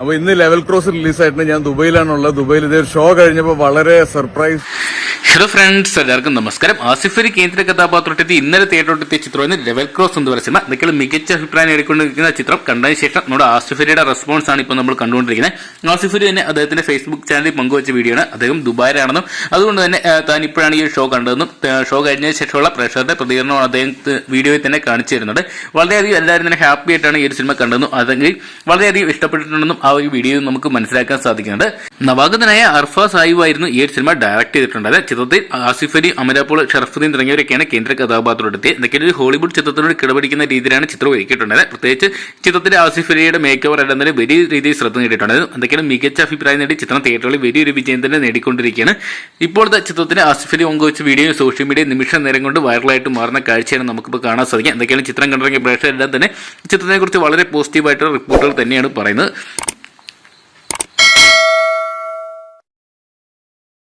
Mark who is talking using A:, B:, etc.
A: അപ്പൊ ഇന്ന് level cross റിലീസായിട്ട് ഞാൻ ദുബൈയിലാണുള്ളത്. ദുബൈയിൽ ഇതേ ഷോ കഴിഞ്ഞപ്പോൾ വളരെ സർപ്രൈസ്.
B: ഹലോ ഫ്രണ്ട്സ് എല്ലാവർക്കും നമസ്കാരം. ആസിഫ് അലി കേന്ദ്ര കഥാപാത്രത്തിൽ ഇന്നലെ തിയേറ്ററിലെത്തിയ ചിത്രമാണ് ലെവൽ ക്രോസ് എന്ന് പറയുന്ന നിങ്ങൾ മികച്ച അഭിപ്രായം എടുക്കൊണ്ടിരിക്കുന്ന ചിത്രം. കണ്ടതിന് ശേഷം നമ്മുടെ ആസിഫലിയുടെ റെസ്പോൺസ് ആണ് ഇപ്പോൾ നമ്മൾ കണ്ടുകൊണ്ടിരിക്കുന്നത്. ആസിഫലി തന്നെ അദ്ദേഹത്തിന്റെ ഫേസ്ബുക്ക് ചാനലിൽ പങ്കുവച്ച വീഡിയോ ആണ്. അദ്ദേഹം ദുബായിലാണെന്നും അതുകൊണ്ട് തന്നെ താൻ ഇപ്പോഴാണ് ഈ ഷോ കണ്ടതെന്നും ഷോ കഴിഞ്ഞതിന് ശേഷമുള്ള പ്രേക്ഷകരുടെ പ്രതികരണമാണ് അദ്ദേഹം വീഡിയോയിൽ തന്നെ കാണിച്ചു തരുന്നത്. വളരെയധികം എല്ലാവരും തന്നെ ഹാപ്പി ആയിട്ടാണ് ഈ ഒരു സിനിമ കണ്ടതെന്നും അതെങ്കിൽ വളരെയധികം ഇഷ്ടപ്പെട്ടിട്ടുണ്ടെന്നും ഒരു വീഡിയോയിൽ നമുക്ക് മനസ്സിലാക്കാൻ സാധിക്കുന്നുണ്ട് നവാഗതനായ അർഫ സായിബ് ആയിരുന്നു ഈ ഒരു സിനിമ ഡയറക്ട് ചെയ്തിട്ടുണ്ടായത്. ചിത്രത്തിൽ ആസിഫ് അലി അമരാപ്പോൾ ഷറഫുദ്ദീൻ തുടങ്ങിയവരൊക്കെയാണ് കേന്ദ്ര കഥാപാത്രമെടുത്തിയത് ഇതൊക്കെ ഒരു ഹോളിവുഡ് ചിത്രത്തിനോട് കിടപിടിക്കുന്ന രീതിയിലാണ് ചിത്രം ഒരുക്കിയിട്ടുണ്ടായത്. പ്രത്യേകിച്ച് ചിത്രത്തിലെ ആസിഫ് അലിയുടെ മേക്ക് ഓവർ ഇടുന്നതിന് വലിയ രീതിയിൽ ശ്രദ്ധ നേടിയിട്ടുണ്ട്. എന്തൊക്കെയാണ് മികച്ച അഭിപ്രായം നേടി ചിത്രം തിയേറ്ററുകളിൽ വലിയൊരു വിജയം തന്നെ നേടിക്കൊണ്ടിരിക്കുകയാണ്. ഇപ്പോഴത്തെ ചിത്രത്തിന് ആസിഫ് അലി പങ്കുവച്ച വീഡിയോ സോഷ്യൽ മീഡിയ നിമിഷ നേരം കൊണ്ട് വൈറലായിട്ട് മാറുന്ന കാഴ്ചയാണ് നമുക്കിപ്പോൾ കാണാൻ സാധിക്കുക. എന്തൊക്കെയാണ് ചിത്രം കണ്ടിറങ്ങിയ പ്രേക്ഷകരെല്ലാം തന്നെ ചിത്രത്തെക്കുറിച്ച് വളരെ പോസിറ്റീവായിട്ടുള്ള റിപ്പോർട്ടുകൾ തന്നെയാണ് പറയുന്നത്.